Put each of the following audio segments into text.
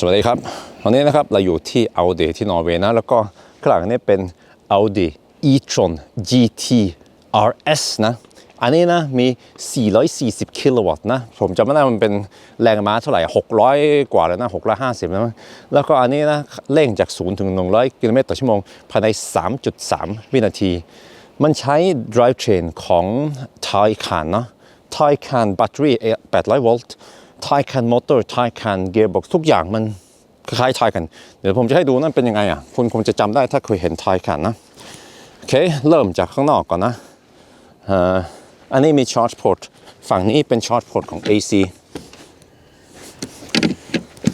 สวัสดีครับ วันนี้นะครับเราอยู่ที่ Audi ที่นอร์เวย์นะ แล้วก็ข้างหลังนี้เป็น Audi e-tron GT RS นะ อันนี้นะมี 440 กิโลวัตต์นะ ผมจำไม่ได้มันเป็นแรงม้าเท่าไหร่ 600 กว่าเลยนะ 650นะมั้งแล้วก็อันนี้นะเร่งจาก 0 ถึง 100 กิโลเมตรต่อชั่วโมง ภายใน 3.3 วินาที มันใช้ drive train ของ Taycan นะ Taycan แบตเตอรี่ 800 โวลต์ Taycan motor Taycan gearbox ทุกอย่างมันคล้ายๆ Taycan เดี๋ยวผมจะให้ดูนั่นเป็นยังไงอะคุณคงจะจำได้ถ้าเคยเห็นไทคันนะโอเคเริ่มจากข้างนอกก่อนนะอ่ออันนี้มีชาร์จพอร์ตฝั่งนี้เป็นชาร์จพอร์ตของ AC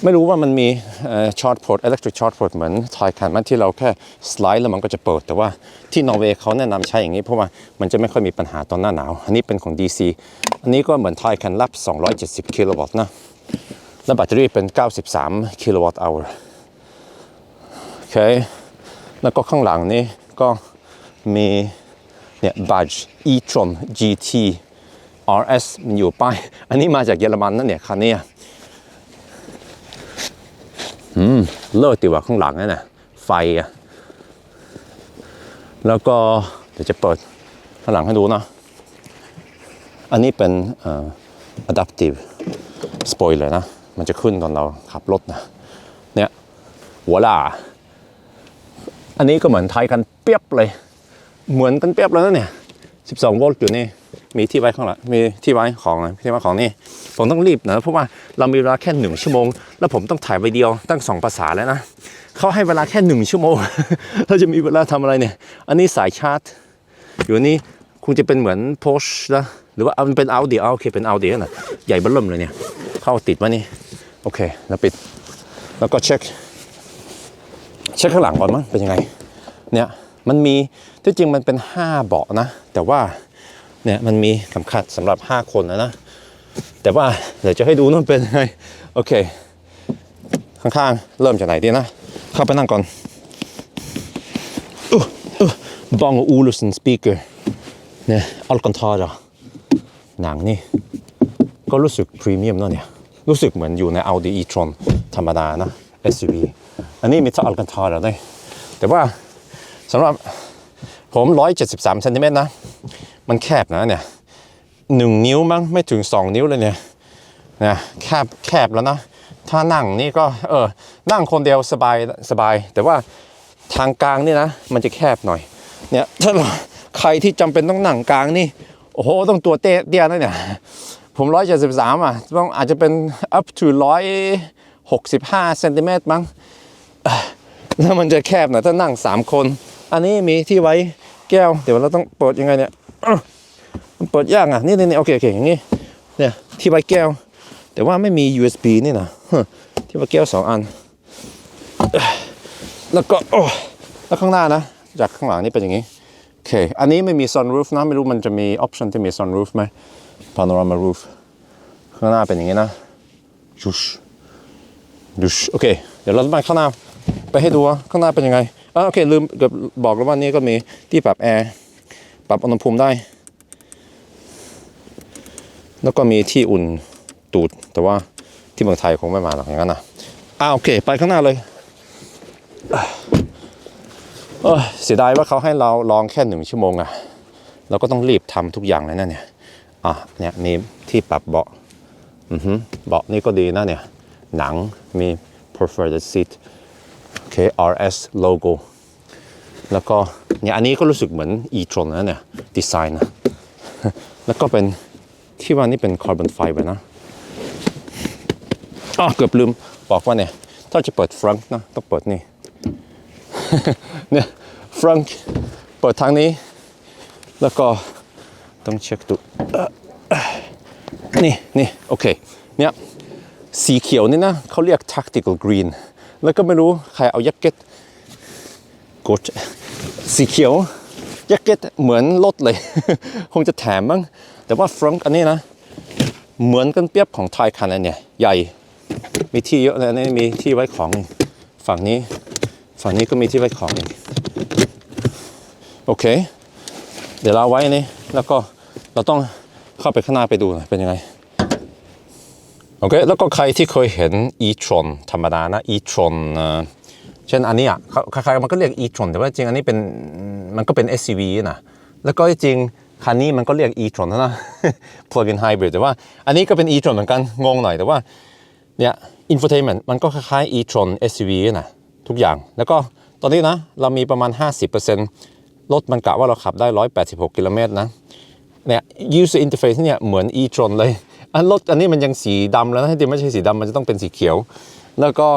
ไม่รู้ว่ามันมีเอ่อ charge port electric charge port เหมือน Taycan มันที่เราแค่สไลด์แล้วมันก็จะเปิด แต่ว่าที่นอร์เวย์เขาแนะนำใช้อย่างนี้เพราะว่ามันจะไม่ค่อยมีปัญหาตอนหน้าหนาว อันนี้เป็นของ DC อันนี้ก็เหมือน Taycan รับ 270 กิโลวัตต์นะ แล้วแบตเตอรี่เป็น 93 กิโลวัตต์ hour โอเค แล้วก็ข้างหลังนี้ก็มีเนี่ย badge e-tron GT RS มันอยู่ป้าย อันนี้มาจากเยอรมันนั่นเนี่ยคันนี้อะอืม เลิศดีว่าข้างหลังนั่นน่ะไฟอะแล้วก็เดี๋ยวจะเปิดข้างหลังให้ดูนะอันนี้เป็นอ่อ adaptive spoiler นะ มันจะขึ้นตอนเราขับรถนะ เนี่ยหัวล่า อันนี้ก็เหมือนไทยกันเปียบเลย เหมือนกันเปียบเลยนะเนี่ย 12 โวลต์อยู่นี่ มีที่ไว้ข้างหลังมีที่ไว้ของที่ไว้ของนี่ผมต้องรีบนะเพราะว่าเรามีเวลาแค่หนึ่งชั่วโมง แล้วผมต้องถ่ายวิดีโอตั้งสองภาษาแล้วนะเขาให้เวลาแค่หนึ่งชั่วโมงเราจะมีเวลาทำอะไรเนี่ย อันนี้สายชาร์จ อยู่นี่คงจะเป็นเหมือนโพชนะหรือว่าอามันเป็นเอาเดียโอเคเป็นเอาเดียนะใหญ่เบ้อเริ่มเลยเนี่ยเข้าติดมานี่โอเคแล้วปิดแล้วก็เช็คเช็คข้างหลังก่อนมั้งเป็นยังไงเนี่ยมันมีที่จริงมันเป็น 5 เบาะนะ แต่ว่า เนี่ยมันมีสำคัญสำหรับ 5 คนนะนะ แต่ว่าเดี๋ยวจะให้ดูนั่นเป็นยังไง โอเค ข้างๆ เริ่มจากไหนดีนะ เข้าไปนั่งก่อนบองอูลูสันสปีกเกอร์เนี่ยอัลคันทาร์หนังนี่ ก็รู้สึกพรีเมียมเนอะเนี่ย รู้สึกเหมือนอยู่ใน Audi e-tron ธรรมดานะ SUV อันนี้มีท่ออัลกันทาร์ด้วยแต่ว่าสำหรับผม 173เซนติเมตรนะ มันแคบนะเนี่ยหนึ่งนิ้วมั้งไม่ถึง2นิ้วเลยเนี่ยนี่ยแคบแคบแล้วนะ ถ้านั่งนี่ก็เออนั่งคนเดียวสบายสบาย แต่ว่าทางกลางนี่นะ มันจะแคบหน่อย เนี่ยถ้าใครที่จำเป็นต้องนั่งกลางนี่โอ้โหต้องตัวเตี้ยนะเนี่ยผมร้อยเจ็ดสิบสามอะต้องอาจจะเป็น up to ร้อยหกสิบห้าเซนติเมตรมั้งแล้วมันจะแคบหน่อยถ้านั่งสามคน อันนี้มีที่ไว้ แก้ว เดี๋ยวเราต้องเปิดยังไงเนี่ยมันเปิดยากอะนี่นี่นี่โอเคโอเคอย่างนี้เนี่ยที่ไว้แก้ว แต่ว่าไม่มี USB นี่นะที่ไว้แก้วสองอัน แล้วก็โอ้แล้วข้างหน้านะ จากข้างหลังนี่เป็นอย่างนี้โอเคอันนี้ไม่มี sunroof นะไม่รู้มันจะมี option ที่มี sunroof ไหม panorama roof ข้างหน้าเป็นอย่างนี้นะชุชดุชโอเค เดี๋ยวเราไปข้างหน้าไปให้ดูว่าข้างหน้าเป็นยังไง โอเคลืมเกือบบอกแล้วว่านี่ก็มีที่ปรับแอร์ปรับอุณหภูมิได้ แล้วก็มีที่อุ่นตูดแต่ว่าที่เมืองไทยคงไม่มาหรอกอย่างนั้นนะอ่าโอเค ไปข้างหน้าเลยเอ้ยเสียดายว่าเขาให้เราลองแค่หนึ่งชั่วโมงอะเราก็ต้องรีบทำทุกอย่างเลยนะเนี่ยอะเนี่ยมีที่ปรับเบาะอือฮึเบาะนี่ก็ดีนะเนี่ยหนังมี preferred seat โอเค RS logo แล้วก็เนี่ยอันนี้ก็รู้สึกเหมือน e-tron นะเนี่ยดีไซน์นะ แล้วก็เป็นที่ว่านี่เป็นคาร์บอนไฟเบอร์นะอ๋อเกือบลืมบอกว่าเนี่ย ถ้าจะเปิดฟรังก์นะต้องเปิดนี่ เนี่ยฟรังก์เปิดทางนี้ แล้วก็ต้องเช็คดูนี่นี่โอเคเนี่ยสีเขียวนี่นะเขาเรียก tactical green แล้วก็ไม่รู้ใครเอาแจ็คเก็ตกดสีเขียวแจ็คเก็ตเหมือนรถเลย คงจะแถมบ้างแต่ว่าฟรังก์อันนี้นะ เหมือนกันเปียบของไทยคันอันเนี่ย ใหญ่ มีที่เยอะเลยนี่มีที่ไว้ของฝั่งนี้ ฝั่งนี้ก็มีที่ไว้ของอีกโอเค เดี๋ยวเราไว้นี่แล้วก็เราต้องเข้าไปข้างหน้าไปดูหน่อยเป็นยังไง โอเคแล้วก็ใครที่เคยเห็น e-tron ธรรมดานะ e-tron เอ่อเช่นอันนี้อะเขาใครๆมันก็เรียก e-tron แต่ว่าจริงอันนี้เป็นมันก็เป็น SUV นะแล้วก็จริงคันนี้มันก็เรียก e-tron นะ plug-in hybrid แต่ว่าอันนี้ก็เป็น e-tron เหมือนกัน งงหน่อยแต่ว่าเนี่ย infotainment มันก็คล้ายๆ e-tron SUV นะทุกอย่าง แล้วก็ตอนนี้นะ เรามีประมาณ 50%รถมันกะว่าเราขับได้ 186 กิโลเมตรนะเนี่ย user interface เนี่ยเหมือน e-tron เลย อันรถอันนี้มันยังสีดำแล้วนะที่ไม่ใช่สีดำมันจะต้องเป็นสีเขียว แล้วก็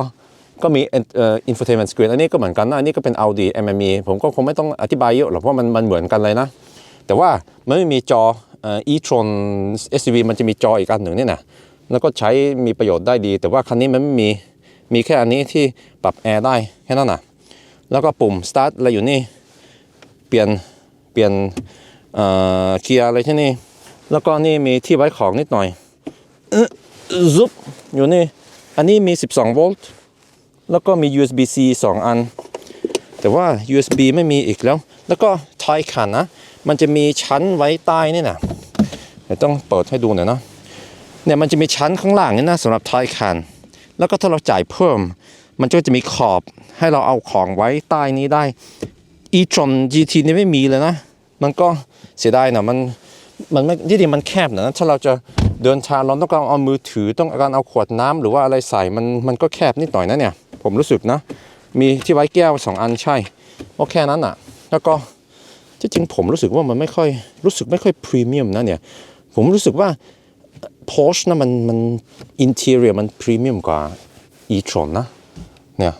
ก็มีเอ่อ infotainment screen อันนี้ก็เหมือนกันนะอันนี้ก็เป็น Audi MME ผมก็คงไม่ต้องอธิบายเยอะหรอกเพราะมันมันเหมือนกันเลยนะ แต่ว่ามันไม่มีจอเอ่อ e-tron SUV มันจะมีจออีกอันหนึ่งเนี่ยนะแล้วก็ใช้มีประโยชน์ได้ดี แต่ว่าคันนี้มันไม่มีมีแค่อันนี้ที่ปรับแอร์ได้แค่นั้นนะแล้วก็ปุ่ม start อะไรอยู่นี่ เปลี่ยนเปลี่ยนเอ่อเกียร์อะไรที่นี่ แล้วก็นี่มีที่ไว้ของนิดหน่อย ซุปอยู่นี่ อันนี้มี 12 โวลต์ แล้วก็มี USB-C 2 อัน แต่ว่า USB ไม่มีอีกแล้ว แล้วก็ท้ายขันนะ มันจะมีชั้นไว้ใต้นี่นะเดี๋ยวต้องเปิดให้ดูหน่อยนะเนี่ยมันจะมีชั้นข้างล่างนี่นะสำหรับท้ายคัน แล้วก็ถ้าเราจ่ายเพิ่ม มันก็จะมีขอบให้เราเอาของไว้ใต้นี้ได้ e-tron GT นี่ไม่มีเลยนะ มันก็เสียดายนะมันมันไม่ที่จริงมันแคบนะถ้าเราจะ เดินทางเราต้องการเอามือถือต้องการเอาขวดน้ำหรือว่าอะไรใส่มันมันก็แคบนิดหน่อยนะเนี่ย ผมรู้สึกนะ มีที่ไว้แก้วสองอันใช่ก็แค่นั้นอะ แล้วก็ที่จริงผมรู้สึกว่ามันไม่ค่อยรู้สึกไม่ค่อยพรีเมียมนะเนี่ย ผมรู้สึกว่า Porsche นะมันมันอินเท i รียมันพรีเมียมกว่า e-tron นะเนี่ย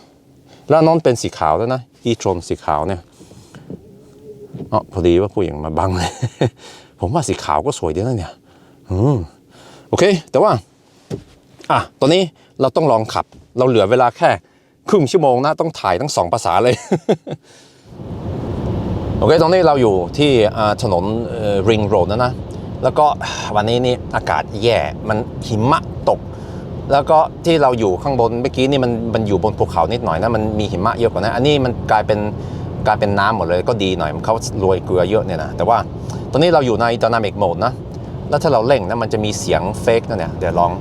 แล้วน้อนเป็นสีขาวแล้วนะ e-tron สีขาวเนี่ยอ๋อพอดีว่าผู้หญิงมาบังเลย ผมว่าสีขาวก็สวยดีนะเนี่ย อืม โอเค แต่ว่าอะตอนนี้เราต้องลองขับ เราเหลือเวลาแค่ครึ่งชั่วโมงนะต้องถ่ายทั้งสองภาษาเลย โอเค ตอนนี้เราอยู่ที่ถนนริงโรดนะนะ แล้วก็วันนี้นี่อากาศแย่ มันหิมะตก แล้วก็ที่เราอยู่ข้างบนเมื่อกี้นี่มันมันอยู่บนภูเขานิดหน่อยนะ มันมีหิมะเยอะกว่านั้นอันนี้มันกลายเป็นกลายเป็นน้ำหมดเลยก็ดีหน่อย มันเขาโรยเกลือเยอะเนี่ยนะ แต่ว่าตอนนี้เราอยู่ใน dynamic mode นะ แล้วถ้าเราเร่งนะมันจะมีเสียงเฟกนะเนี่ยเดี๋ยวลอง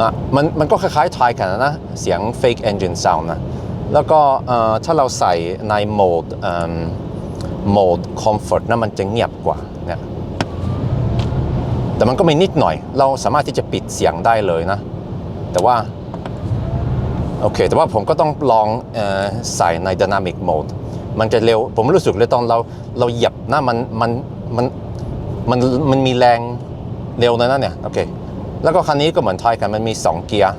อะมันมันก็คล้ายๆไทยกันนะ เสียง fake engine sound นะ แล้วก็ถ้าเราใส่ในโหมดโหมด comfort นะมันจะเงียบกว่าเนี่ยแต่มันก็มีนิดหน่อย เราสามารถที่จะปิดเสียงได้เลยนะ แต่ว่า โอเค แต่ว่าผมก็ต้องลองอใส่ใน dynamic mode มันจะเร็ว ผมรู้สึกเลยตอนเราเราเหยียบนะมันมันมันมันมันมีแรงเร็วนะนั่นเนี่ยโอเคแล้วก็คันนี้ก็เหมือนไทยกันมันมี 2 เกียร์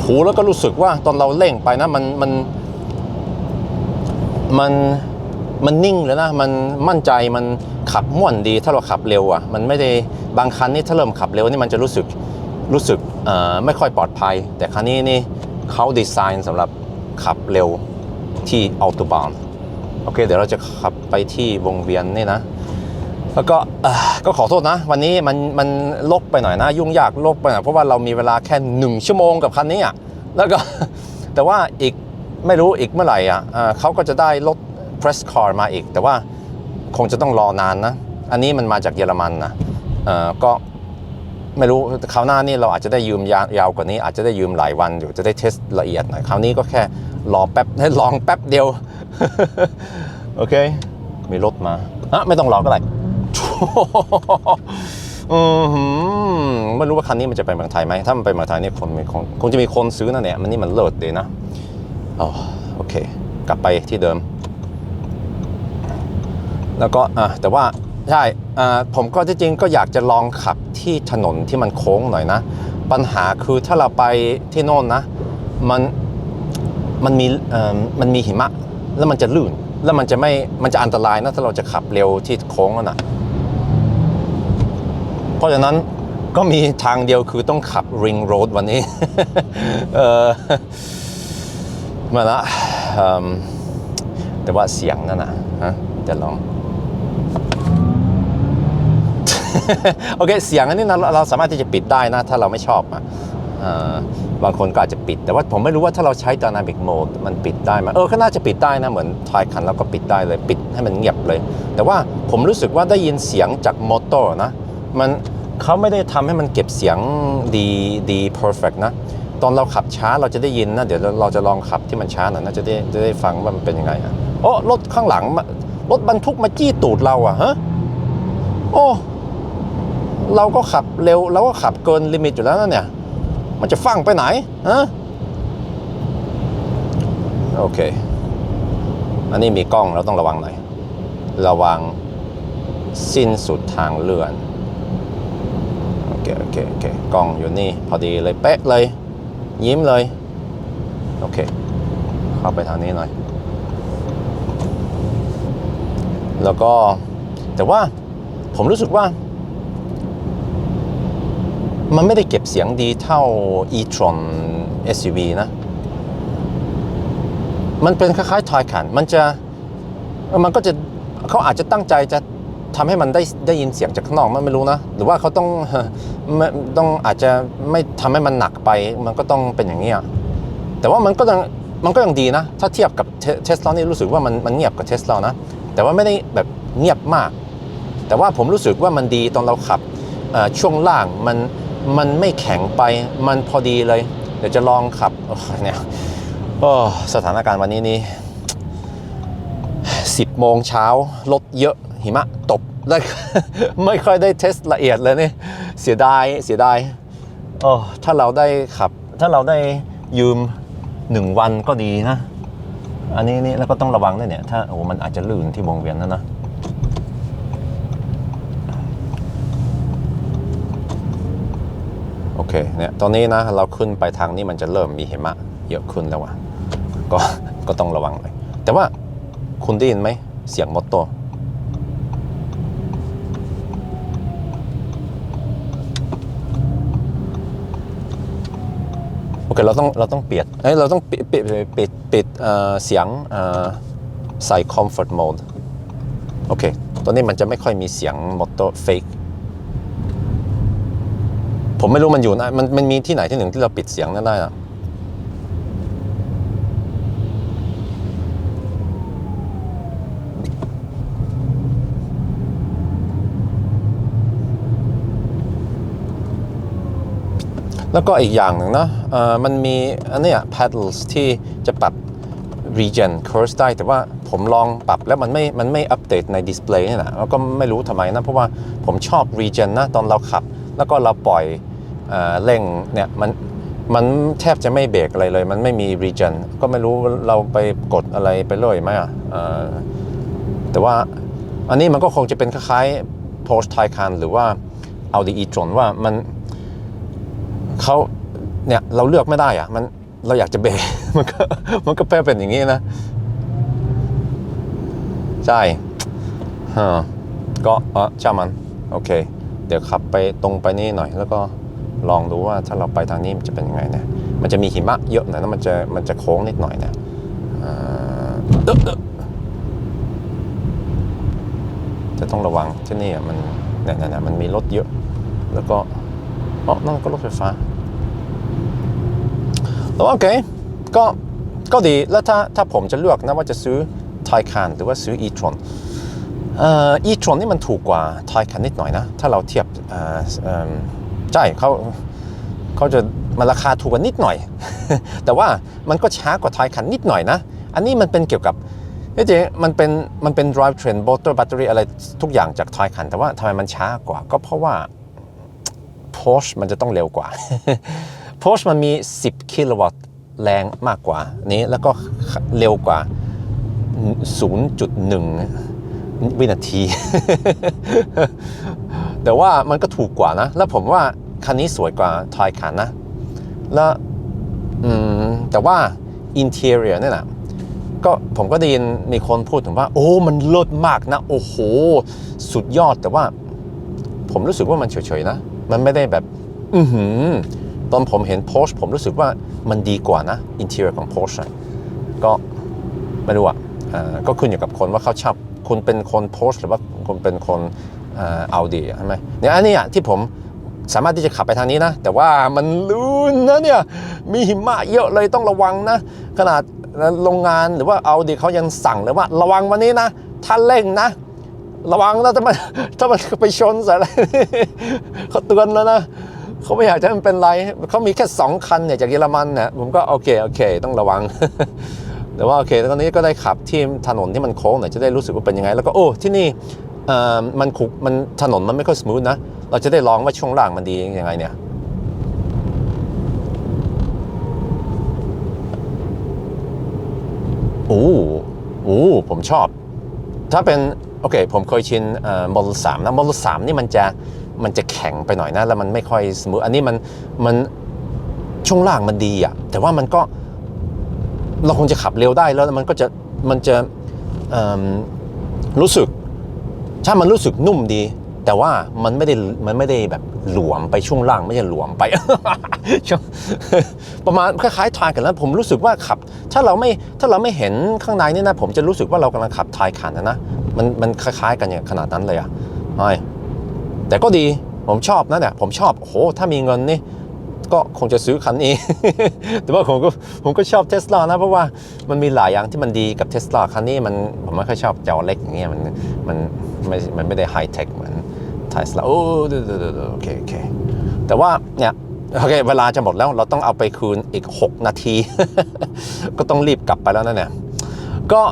โหแล้วก็รู้สึกว่าตอนเราเร่งไปนะมันมันมันมันนิ่งเลยนะมันมั่นใจมันขับม่วนดีถ้าเราขับเร็วอะมันไม่ได้บางคันนี่ถ้าเริ่มขับเร็วนี่มันจะรู้สึกรู้สึกไม่ค่อยปลอดภัย แต่คันนี้นี่เขาดีไซน์สำหรับ ขับเร็วที่อัลตบานโอเค เดี๋ยวเราจะขับไปที่วงเวียนนี่นะ แล้วก็ก็ขอโทษนะ วันนี้มันมันลกไปหน่อยนะ ยุ่งยากลกไปหน่อยเพราะว่าเรามีเวลาแค่หนึ่งชั่วโมงกับคันนี้อะแล้วก็แต่ว่าอีกไม่รู้อีกเมื่อไหร่อะเอ่อเขาก็จะได้รถ press car มาอีก แต่ว่าคงจะต้องรอนานนะ อันนี้มันมาจากเยอรมันนะเออก็ ไม่รู้คราวหน้านี่เราอาจจะได้ยืมยาวยาวกว่านี้ อาจจะได้ยืมหลายวันอยู่จะได้เทสละเอียดหน่อยคราวนี้ก็แค่รอแป๊บให้ลองแป๊บเดียว โอเค มีรถมาอะไม่ต้องรอก็ได้ไม่รู้ว่าคันนี้มันจะไปเมืองไทยไหมถ้ามันไปเมืองไทยนี่คนมีคงคงจะมีคนซื้อนะเนี่ยมันนี่มันเลิศดีนะอ๋อโอเค กลับไปที่เดิม แล้วก็อะแต่ว่า ใช่ผมก็จริงก็อยากจะลองขับที่ถนนที่มันโค้งหน่อยนะ ปัญหาคือถ้าเราไปที่โน่นนะ มันมันมีมันมีหิมะ แล้วมันจะลื่น แล้วมันจะไม่มันจะอันตรายนะ ถ้าเราจะขับเร็วที่โค้งนั่นนะเพราะฉะนั้นก็มีทางเดียวคือต้องขับริงโรดวันนี้เออมาละเอิ่มแต่ว่าเสียงนั่นนะฮะจะลอง โอเค เสียงอันนี้เราเราสามารถที่จะปิดได้นะ ถ้าเราไม่ชอบอะเอ่อบางคนก็อาจจะปิด แต่ว่าผมไม่รู้ว่าถ้าเราใช้ Dynamic Mode มันปิดได้ไหมเออก็น่าจะปิดได้นะ เหมือนทายคันแล้วก็ปิดได้เลยปิดให้มันเงียบเลย แต่ว่าผมรู้สึกว่าได้ยินเสียงจากมอเตอร์นะ มันเขาไม่ได้ทำให้มันเก็บเสียงดีดี perfect นะ ตอนเราขับช้าเราจะได้ยินนะ เดี๋ยวเราจะลองขับที่มันช้าหน่อยนะจะได้จะได้ฟังว่ามันเป็นยังไงอะโอ้รถข้างหลังรถบรรทุกมาจี้ตูดเราอะฮะโอ้ เราก็ขับเร็วเราก็ขับเกินลิมิตอยู่แล้วนะเนี่ย มันจะฟังไปไหนฮะโอเค อันนี้มีกล้องเราต้องระวังหน่อย ระวังสิ้นสุดทางเลื่อน โอเค โอเค โอเค กล้องอยู่นี่ พอดีเลยเป๊ะเลย ยิ้มเลย โอเค เข้าไปทางนี้หน่อย แล้วก็แต่ว่าผมรู้สึกว่า มันไม่ได้เก็บเสียงดีเท่า e-tron SUV นะ มันเป็นคล้ายๆทอยขัน มันจะมันก็จะเขาอาจจะตั้งใจจะทำให้มันได้ได้ยินเสียงจากข้างนอกมันไม่รู้นะ หรือว่าเขาต้องไม่ต้องอาจจะไม่ทำให้มันหนักไป มันก็ต้องเป็นอย่างนี้แต่ว่ามันก็ยังมันก็ยังดีนะ ถ้าเทียบกับเทสลานี่รู้สึกว่ามันมันเงียบกับเทสลานะ แต่ว่าไม่ได้แบบเงียบมาก แต่ว่าผมรู้สึกว่ามันดีตอนเราขับช่วงล่างมัน มันไม่แข็งไปมันพอดีเลย เดี๋ยวจะลองขับเนี่ยโอ้สถานการณ์วันนี้นี่10โมงเช้ารถเยอะหิมะตกแล้วไม่ค่อยได้เทสละเอียดเลยนี่เสียดายเสียดายโอ้ถ้าเราได้ขับ ถ้าเราได้ยืมหนึ่งวันก็ดีนะ อันนี้นี่แล้วก็ต้องระวังด้วยเนี่ย ถ้าโอ้มันอาจจะลื่นที่วงเวียนนั่นนะ โอ เคเนี่ยตอนนี้นะเราขึ้นไปทางนี้มันจะเริ่มมีหิมะเยอะขึ้นแล้วว่ะก็ก็ต้องระวังหน่อยแต่ว่าคุณได้ยินไหมเสียงมอเตอร์โอเคเราต้องเราต้องเปลี่ยนเอ้ยเราต้องปิดปิดปิดปิดเออเสียงเออใส่ comfort mode โอเค ตอนนี้มันจะไม่ค่อยมีเสียงมอเตอร์ fake ผมไม่รู้มันอยู่นะมันมันมีที่ไหนที่หนึ่งที่เราปิดเสียงนั้นได้อะแล้วก็อีกอย่างหนึ่งนะเออมันมีอันนี้ paddles ที่จะปรับ regen curse ได้ แต่ว่าผมลองปรับแล้วมันไม่ มันไม่อัปเดตในดิสเพลย์นี่แหละแล้วก็ไม่รู้ทำไมนะ เพราะว่าผมชอบ regen นะ ตอนเราขับ แล้วก็เราปล่อย เร่งเนี่ยมันมันแทบจะไม่เบรกอะไรเลย มันไม่มี regen ก็ไม่รู้เราไปกดอะไรไปเลยไหมอะแต่ว่าอันนี้มันก็คงจะเป็นคล้ายๆ Porsche Taycan หรือว่า Audi e-tron ว่ามันเขาเนี่ยเราเลือกไม่ได้อะมันเราอยากจะเบรกมันก็มันก็แปลเป็นอย่างนี้นะ ใช่ฮะก็เออช่ามัน โอเค เดี๋ยวขับไปตรงไปนี่หน่อยแล้วก็ ลองดูว่าถ้าเราไปทางนี้มันจะเป็นยังไงนะมันจะมีหิมะเยอะหน่อยนะมันจะมันจะโค้งนิดหน่อยนะอ่าเอ๊ะเอ๊ะจะต้องระวังที่นี่อะมันเนี่ยเนี่ยเนี่ยมันมีรถเยอะ แล้วก็อ๋อนั่นก็รถไฟฟ้าแต่ว่าโอเคก็ก็ดีแล้วถ้าถ้าผมจะเลือกนะว่าจะซื้อ Taycan หรือว่าซื้อ e-tron เอ่อ e-tron นี่มันถูกกว่า Taycan นิดหน่อยนะ ถ้าเราเทียบอ่อเอิ่ม ใช่เขาเขาจะมันราคาถูกกว่านิดหน่อย แต่ว่ามันก็ช้ากว่า Taycan นิดหน่อยนะ อันนี้มันเป็นเกี่ยวกับเอ๊ะเจ๊มันเป็นมันเป็น drive train motor battery อะไรทุกอย่างจาก Taycan แต่ว่าทำไมมันช้ากว่า ก็เพราะว่า Porsche มันจะต้องเร็วกว่า Porsche มันมี 10 กิโลวัตต์แรงมากกว่านี้แล้วก็เร็วกว่า 0.1 วินาที แต่ว่ามันก็ถูกกว่านะ แล้วผมว่าคันนี้สวยกว่าทอยคันนะ แล้วแต่ว่า interior เนี่ยนะก็ผมก็ได้ยินมีคนพูดถึงว่า โอ้ มันเลิศมากนะ โอ้โห สุดยอดแต่ว่า ผมรู้สึกว่ามันเฉยๆนะ มันไม่ได้แบบ อือหือ ตอนผมเห็น Porsche ผมรู้สึกว่ามันดีกว่านะ interior ของ Porsche อะก็ไม่รู้อะก็ขึ้นอยู่กับคนว่าเขาชอบ คุณเป็นคน Porsche หรือว่าคุณเป็นคนเอ่อ Audi ใช่ไหมเนี่ยอันนี้ที่ผมสามารถที่จะขับไปทางนี้นะ แต่ว่ามันลื่นนะเนี่ยมีหิมะเยอะเลยต้องระวังนะ ขนาดโรงงานหรือว่าเอาดีเขายังสั่งเลยว่า ระวังวันนี้นะ ถ้าเร่งนะ ระวังนะถ้ามันถ้ามันไปชนอะไรเขาเตือนแล้วนะเขาไม่อยากจะให้มันเป็นไรเขามีแค่สองคันเนี่ยจากเยอรมันเนี่ยผมก็โอเคโอเค ต้องระวัง แต่ว่าโอเคตอนนี้ก็ได้ขับที่ถนนที่มันโค้งหน่อยจะได้รู้สึกว่าเป็นยังไง แล้วก็โอ้ที่นี่มันขุกมันถนนมันไม่ค่อยสมูทนะ เราจะได้ลองว่าช่วงล่างมันดียังไงเนี่ยโอ้โอ้ผมชอบ ถ้าเป็นโอเค ผมเคยชินเอ่อ Model 3นะ Model 3นี่มันจะมันจะแข็งไปหน่อยนะ แล้วมันไม่ค่อยสมูทอันนี้มันมันช่วงล่างมันดีอะแต่ว่ามันก็ เราคงจะขับเร็วได้แล้วมันก็จะมันจะรู้สึกถ้ามันรู้สึกนุ่มดี แต่ว่ามันไม่ได้มันไม่ได้แบบหลวมไปช่วงล่างไม่ใช่หลวมไป ประมาณคล้ายๆทายกันแล้วผมรู้สึกว่าขับ ถ้าเราไม่ถ้าเราไม่เห็นข้างในนี่นะ ผมจะรู้สึกว่าเรากำลังขับทายขันนะนะมันมันคล้ายๆกันอย่างขนาดนั้นเลยอะใช่แต่ก็ดีผมชอบนะเนี่ยผมชอบโอ้โหถ้ามีเงินนี่ ก็คงจะซื้อคันนี้ แต่ว่าผมก็ผมก็ชอบเทสลานะ เพราะว่ามันมีหลายอย่างที่มันดีกับเทสลาคันนี้มันผมไม่ค่อยชอบจอเล็กอย่างเงี้ยมันมันไม่มันไม่ได้ไฮเทคเหมือนเทสลาโอ้เดี๋ยวเดี๋ยวเดี๋ยวโอเคโอเคแต่ว่าเนี่ยโอเคเวลาจะหมดแล้วเราต้องเอาไปคืนอีก 6 นาที ก็ต้องรีบกลับไปแล้วนะเนี่ยก็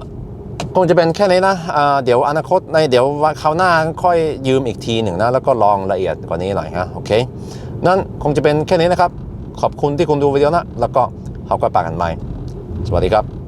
คงจะเป็นแค่นี้นะอ่าเดี๋ยวอนาคตในเดี๋ยววันคราวหน้าค่อยยืมอีกทีหนึ่งนะ แล้วก็ลองละเอียดกว่านี้หน่อยฮะโอเค นั่นคงจะเป็นแค่นี้นะครับ ขอบคุณที่คุณดูวิดีโอนะ แล้วก็เราก็ปากันใหม่ สวัสดีครับ